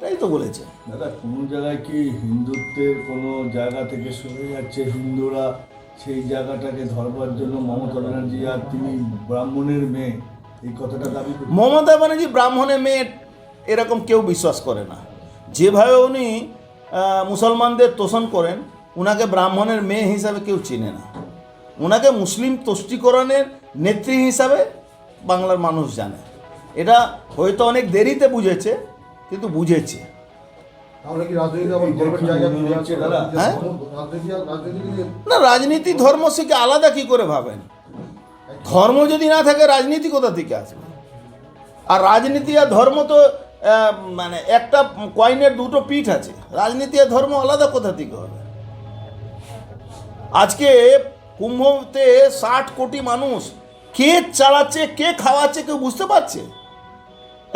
তাই তো বলেছে। দাদা কোনো জায়গায় কি হিন্দুত্বের কোনো জায়গা থেকে সরে যাচ্ছে হিন্দুরা? সেই জায়গাটাকে ধরবার জন্য মমতা ব্যানার্জি আর তিনি ব্রাহ্মণের মেয়ে এই কথাটা দাবি মমতা ব্যানার্জি ব্রাহ্মণের মেয়ে এরকম কেউ বিশ্বাস করে না। যেভাবে উনি মুসলমানদের তোষণ করেন ওনাকে ব্রাহ্মণের মেয়ে হিসাবে কেউ চেনে না। ওনাকে মুসলিম তুষ্টিকরণের নেত্রী হিসাবে বাংলার মানুষ জানে। এটা হয়তো অনেক দেরিতে বুঝেছে কিন্তু বুঝেছে? হ্যাঁ? না রাজনীতি ধর্ম থেকে আলাদা কি করে ভাবেন? ধর্ম যদি না থাকে রাজনীতি কোথা থেকে আসবে? আর রাজনীতি আর ধর্ম তো মানে একটা কয়েনের দুটো পিঠ আছে। রাজনীতি আর ধর্ম আলাদা কোথা থেকে হবে? আজকে কুম্ভতে ষাট কোটি মানুষ কে চালাচ্ছে কে খাওয়াচ্ছে কেউ বুঝতে পারছে?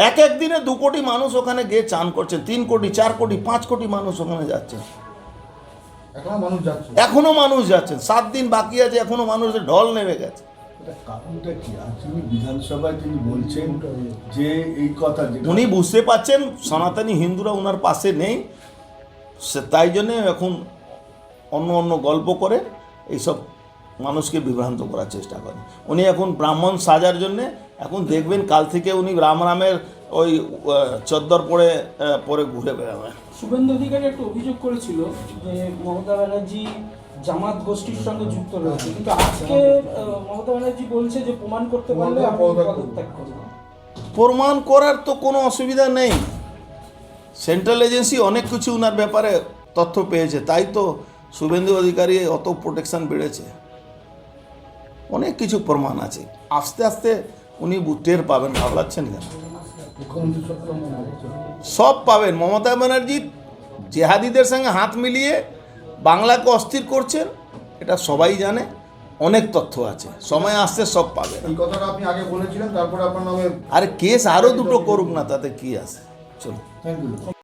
এক এক দিনে দু কোটি মানুষ ওখানে গিয়ে চান করছেন তিন কোটি চার কোটি পাঁচ কোটি মানুষ ওখানে যাচ্ছেন। এখনও মানুষ যাচ্ছে। এখনও মানুষ যাচ্ছেন সাত দিন বাকি আছে এখনও মানুষের ঢল নেমে গেছে। কারণটা কি? বিধানসভায় তিনি বলছেন যে এই কথা উনি বুঝতে পারছেন সনাতনী হিন্দুরা ওনার পাশে নেই। সে তাই জন্যে এখন অন্য অন্য গল্প করে এইসব মানুষকে বিভ্রান্ত করার চেষ্টা করে উনি এখন ব্রাহ্মণ সাজার জন্যে এখন দেখবেন কাল থেকে উনি রাম রামের ওই চদ্দর পরে পরে ঘুরে বেড়াবেন। শুভেন্দু অধিকারী একটা অভিযোগ করেছিল যে মমতা ব্যানার্জি জামাত গোষ্ঠীর সঙ্গে যুক্ত রয়েছে। কিন্তু আজকে মমতা ব্যানার্জি বলছে যে প্রমাণ করতে পারলে পদত্যাগ। প্রমাণ করার তো কোনো অসুবিধা নেই। সেন্ট্রাল এজেন্সি অনেক কিছু ওনার ব্যাপারে তথ্য পেয়েছে তাই তো শুভেন্দু অধিকারী অত প্রোটেকশন বেড়েছে। অনেক কিছু প্রমাণ আছে। আস্তে আস্তে উনি টের পাবেন ভাবলাচ্ছেন কেন? সব পাবেন। মমতা ব্যানার্জি জেহাদিদের সঙ্গে হাত মিলিয়ে বাংলাকে অস্থির করছেন এটা সবাই জানে। অনেক তথ্য আছে। সময় আসতে সব পাবে এই কথাটা আপনি আগে বলেছিলেন তারপরে আপনার নামে আরে কেস আরও দুটো করুক না তাতে কি আছে? চলো থ্যাংক ইউ